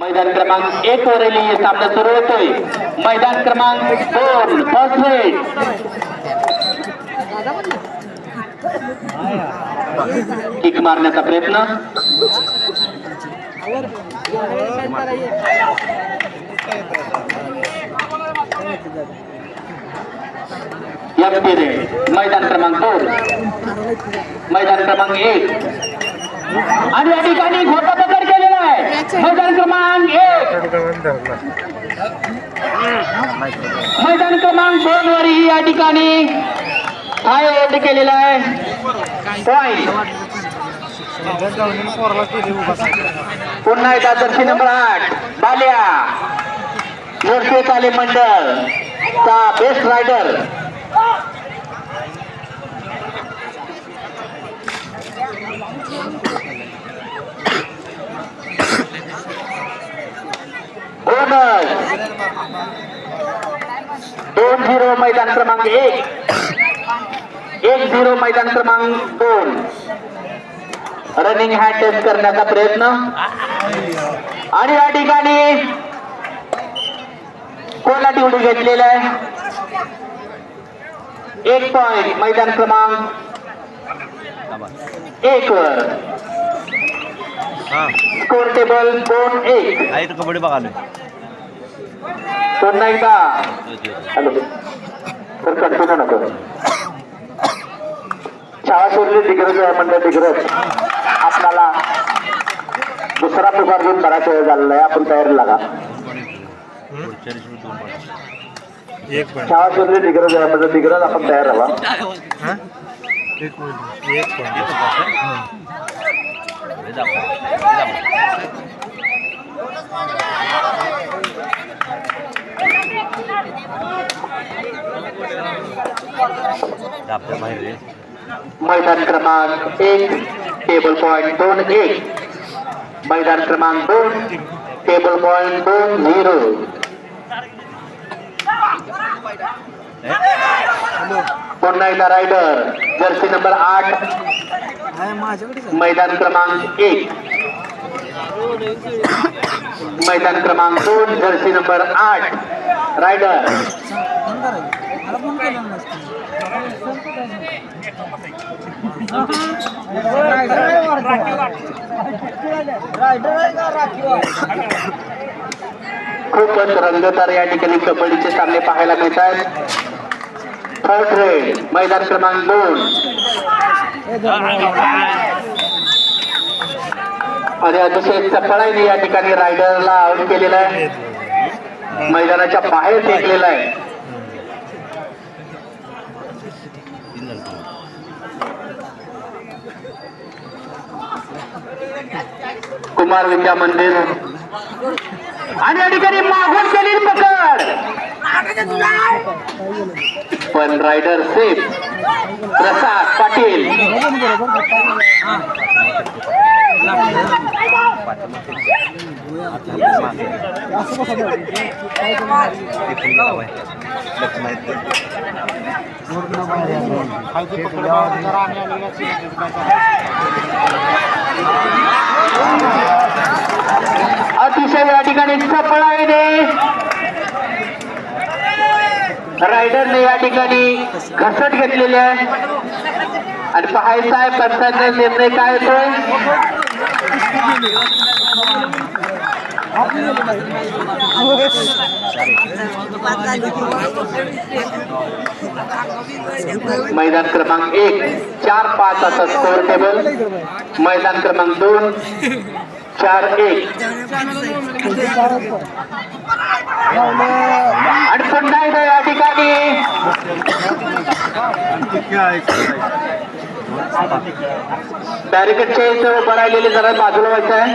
मैदान क्रमांक एक वरील सामना सुरू होतोय. मैदान क्रमांक दोन फर्स्ट रेड किक मारण्याचा प्रयत्न. एफ रेड मैदान क्रमांक दोन. मैदान क्रमांक एक. आणि या ठिकाणी घोटा पकड केलेला आहे मैदान क्रमांक एक. मैदान क्रमांक दोन वरही या ठिकाणी आयोजित केलेलं केलेला आहे पुन्हा एकदा जर्सी नंबर आठ बाल्या. जर्सी ताले मंडळ. चा बेस्ट रायडर बोनस दोन झिरो मैदान क्रमांक एक. एक झिरो मैदान क्रमांक दोन. रनिंग हँड टेस्ट करण्याचा प्रयत्न. आणि या ठिकाणी कोणाची उडी घेतलेला आहे? एक पॉइंट मैदान क्रमांक एक वर. हा. स्कोर टेबल दोन एक. कबड्डी बघालो पुन्हा एकदा हॅलो. तर कंटिन्यू नको. शाळा सोडली डिग्रज आहे म्हणजे डिग्रज आपल्याला दुसरा पुकार घेऊन बराच वेळ झालेला आहे. आपण तयारी लागा. शाळा सोडली डिग्रज आहे म्हणजे डिग्रज आपण तयार राहा. एक पॉईंट एक पॉईंट हे दाखव हे दाखव दाबच्या बाहेर रे मैदान क्रमांक एक टेबल पॉइंट दोन एक मैदान क्रमांक दोन टेबल पॉइंट दोन झिरो पुन्हा एकदा रायडर जर्सी नंबर आठ मैदान क्रमांक एक मैदान क्रमांक दोन जर्सी नंबर आठ रायडर. खूपच रंगतदार या ठिकाणी कबड्डीचे सामने पाहायला मिळतात थर्ड रेड मैदान क्रमांक दोन. आणि अतिशय चपळाईने या ठिकाणी रायडरला आउट केलेला आहे. मैदानाच्या बाहेर फेकलेला आहे. कुमार विद्या मंदिर. आणि या ठिकाणी मागून केली पकड. पण रायडर सेफ. प्रसाद पाटील. अतिशय या ठिकाणी चपळाईने रायडरने या ठिकाणी घसट घेतलेली आहे. आणि पाहायचा आहे पंचांचा निर्णय काय येतोय मैदान क्रमांक एक चार पाच असा स्कोर टेबल मैदान क्रमांक दोन चार एक. आणि पुन्हा एकदा या ठिकाणी. बॅरिकेडच्या इथं उभं राहिलेले जरा बाजूला व्हायचं आहे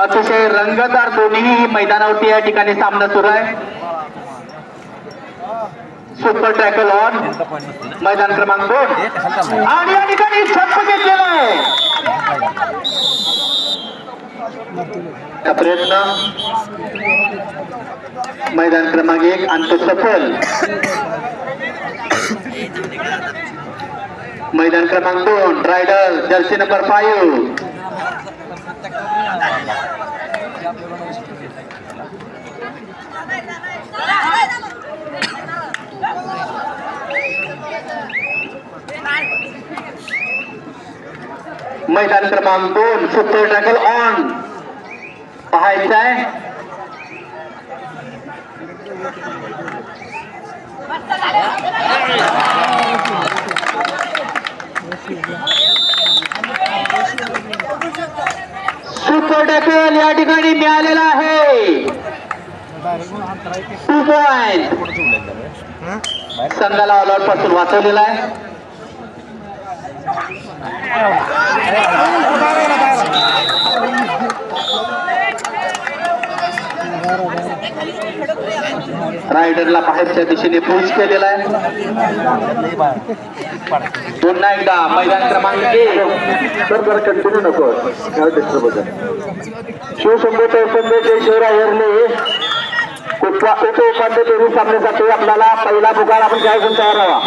अतिशय रंगतदार दोन्ही मैदानावरती या ठिकाणी सामना सुरू आहे. सुपर ट्रॅकल ऑन मैदान क्रमांक दोन. आणि या ठिकाणी छप्प घेतलेला आहे. हा प्रयत्न मैदान क्रमांक एक अंत सफल मैदान क्रमांक दोन रायडर जर्सी नंबर फाईव्ह मैदान क्रमांक दोन सुपर ड्रॅगल ऑन पाहायचं आहे? सुपर या ठिकाणी मिळालेला आहे. टू पॉइंट संघाला ऑलपासून वाचवलेला आहे. रायडरला बाहेरच्या दिशेने पुश केलेला आहे. पुन्हा एकदा मैदान क्रमांक एक. सर जर कंटिन्यू नको. डिस्टर्ब होतं शिवशंभू तळसंदे जय शिवराय हरले कुठला उप उपांत्य फेरी सामन्यासाठी आपल्याला पहिला पुकार आपण काय करून तयार राहा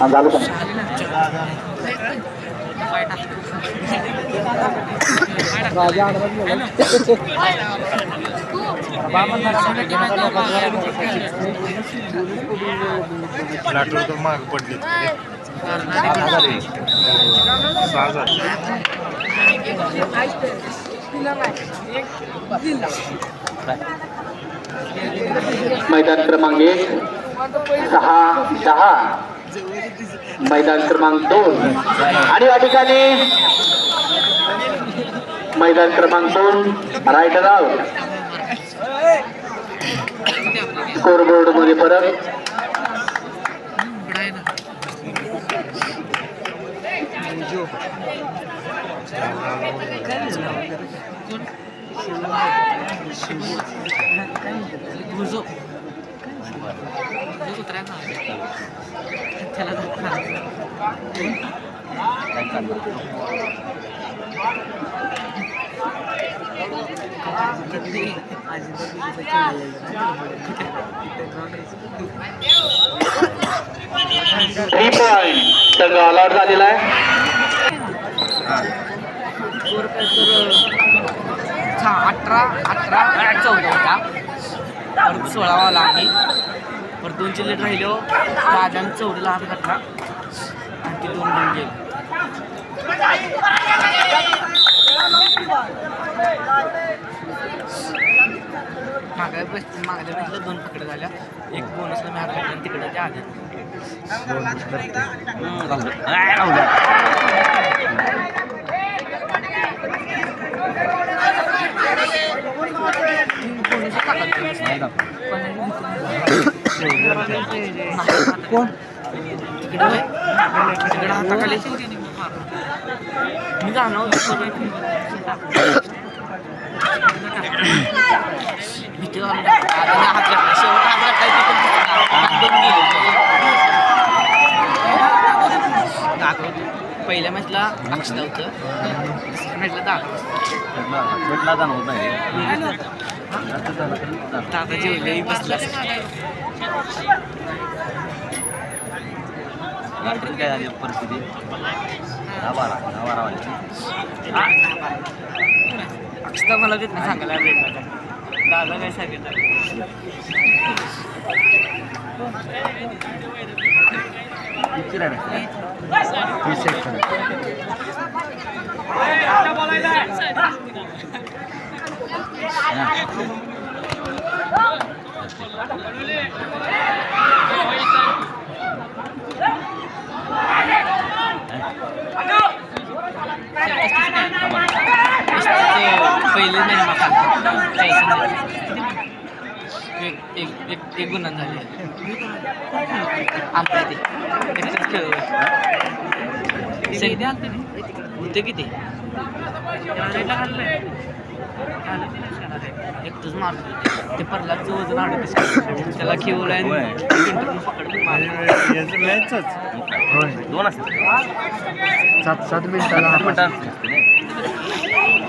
हा झालं का तर माग पडले. सहा झाले मैदान क्रमांक एक सहा दहा. मैदान क्रमांक दोन. आणि या ठिकाणी मैदान क्रमांक दोन रायडर आउट स्कोरबोर्डमध्ये फरक थ्री पॉइंट संघ ऑल झालेला आहे अठरा अठरा चौदा होता परत सोळावाला आम्ही परत दोन चिल्लेट राहिलो राजा आणि चौदाला हात घातला आणि ते दोन दोन गेलो मागल्या बस मागल्या बसला दोन पकडे झाल्या. एक बोनसला मी हात आणि तिकडे कोण? तिकडे? तिकडे हाताखाली. मी जाणार भीती हात घातला. शेवट हात घातला पहिल्या मॅचला अक्षता होतं. दुसऱ्या मॅचला दात. भेटला जाणवत नाही दादा जेवले बसला काय झाली परिस्थिती? दहा बारा दहा बारा वाजले अक्षता मला देत नाही सांगायला भेटला दादा काय सांगितलं किती राहिले पहिले नाही. एक एक एक एक गुन्हा झाले आमच्या ते त्याच्यात खेळ सगळे आलते होते किती? एकटंच मारतो ते परलाचं वजन अडतीस. त्याला खेळलं आणि पकडलं मारलं. याचं मॅचच. दोन असते सात सात मिनिटाला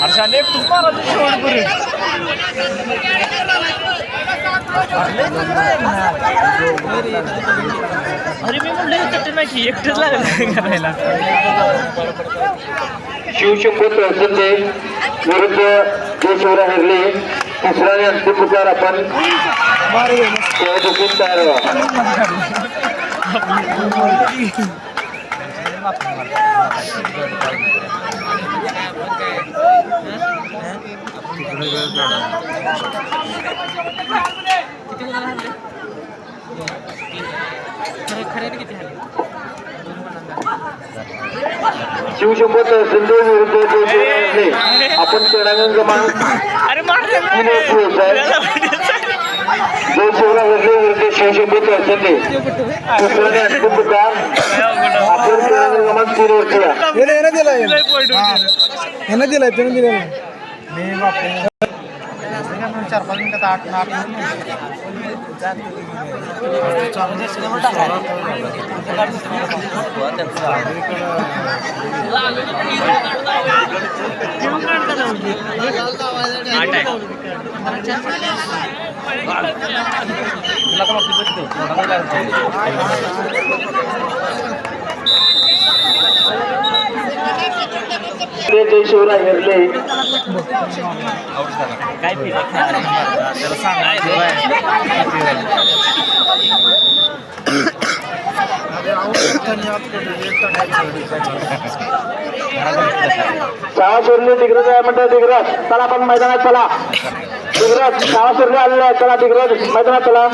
हर्षाने तू मारा तू शेवटपर्यंत अरे मी म्हणलं एकटं नाही की एकटंच लागलं करायला शिवशंभू तहसीलचे विरुद्ध जे शिवरा हरले तिसरा आणि अंतिम पुकार आपण तयार व्हा. शिवशंभू तहसीलचे विरुद्ध आपण क्रीडांगण क्रमांक अरे मारले तीन एक व्यवसाय जो शिवरा हरले विरुद्ध अंतिम पुकार आपण क्रीडांगण क्रमांक तीन वरती या यानं दिलाय त्यानं दिलेला चार पाच मिनिटात आठ आठ आठ जय शिवराय हरले शाळा सोडली तिकडे काय म्हणतात तिकडे चला आपण मैदानात चला. दिग्रज शाळा सोडली आलेले आहे चला दिग्रज मैदानात चला.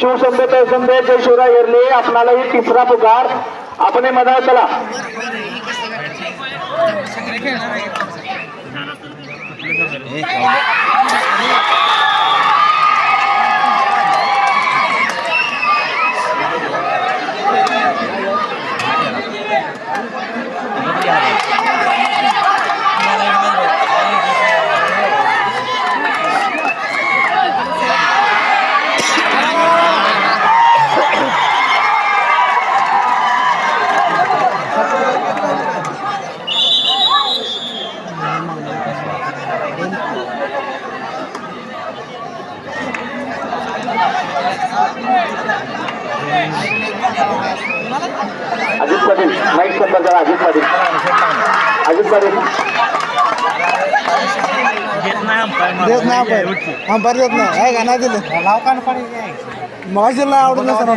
शिवसंबे तैसंबे जय शिवरा हरले आपणालाही तिसरा पुकार. आपण हे मैदानात चला. 哦，谁给谁？谁给谁？देत नाही अंपायर देत नाही. आहे का? नाही दिलं? दिलं आवडत नाही सर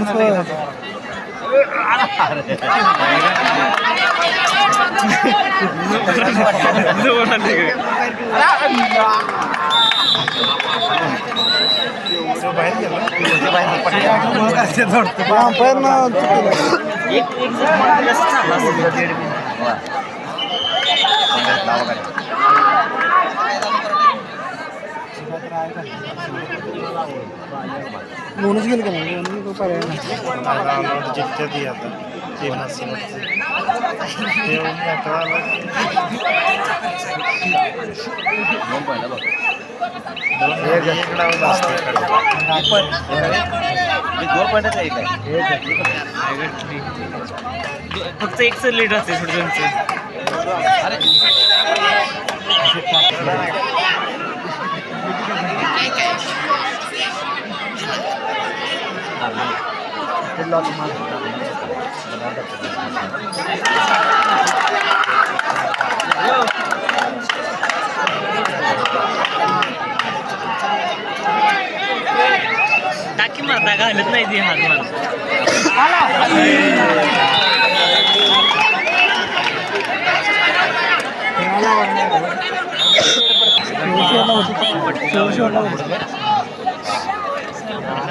अंपायर ना দাওয়া दोनच गेले का नाही. पर्याय ती आता ते एक आहे फक्त एक लीड असते थोडं त्यांचं टाकी मारता घालत नाही ती हात मारता